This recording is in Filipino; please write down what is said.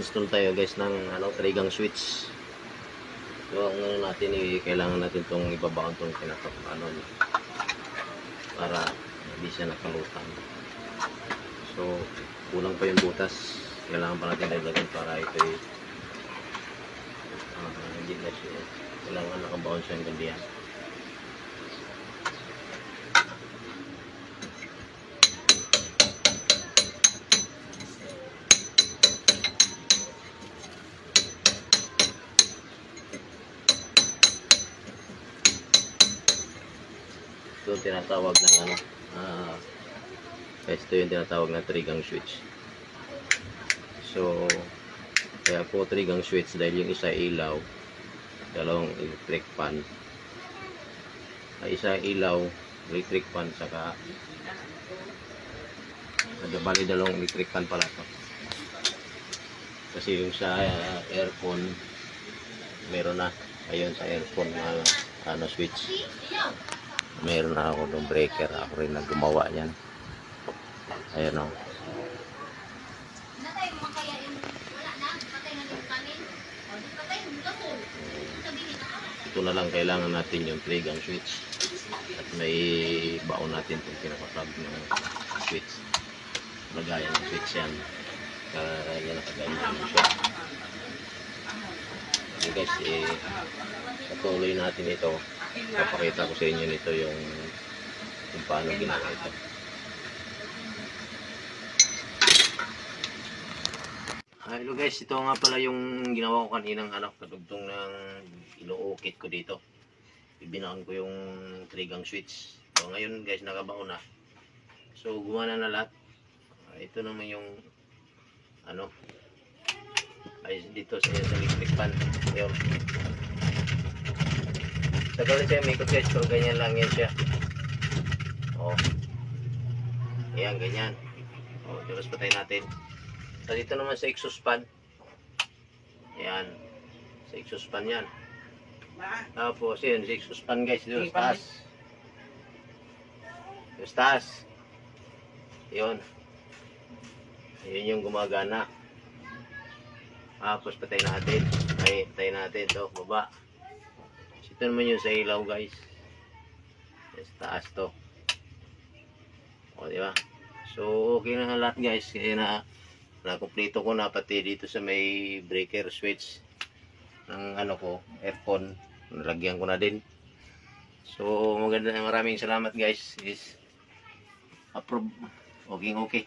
mag-install tayo guys ng ano, trigang switch. So, ang ano natin, eh, kailangan natin itong ibabaon itong pinaka, ano, para hindi siya nakalutang. So, kulang pa yung butas. Kailangan pa natin dagdagan para ito ay ah, hindi na siya. Kailangan nakabaon siya ng gandiyan. Ito tinatawag ng ano, ah, guys, ito yung tinatawag na trigang switch. So, kaya po trigang switch dahil yung isa ilaw, dalawang electric fan. Ay isa ilaw, electric fan, saka bali dalawang electric fan pala to. Kasi yung sa ah, aircon, meron na. Ayun sa aircon na ano switch meron na ako ng breaker. Ako rin na gumawa yan ayan o Natay mo kaya yung wala na, patay na yung kanin. O, ito na lang kailangan natin yung trigang switch. At may baon natin itong pinakatab ng switch. Lagayan ng switch yan. Kaya yan nakagayan naman siya. Okay guys eh, patuloy natin ito papakita ko sa inyo nito yung kung paano ginawa hello guys, ito nga pala yung ginawa ko kaninang ano, kadugtong ng inuukit ko dito. Ibinaan ko yung trigang switch. So ngayon guys, nakabaon na. So gumana na lahat. Ah, ito naman yung ano ay dito sa, electric fan. Yun. Sa gawin siya may pero ganyan lang yan siya. Oh. Ayan, ganyan. Oh, tapos patay natin. So, dito naman sa exhaust fan. Ayan. Sa exhaust fan yan. Tapos, yun, sa exhaust fan guys. Dito, sa taas. Sa taas. Yun. Yun yung gumagana. Tapos, patay natin. Ay, patay natin. Ito, baba. Ito naman yung sa ilaw guys. Sa taas to. O, di ba? So, okay na lahat guys. Kaya na, nakumpleto ko na pati dito sa may breaker switch ng ano ko, aircon. Nalagyan ko na din. So, maganda maraming salamat guys. Is approve. Okay, okay.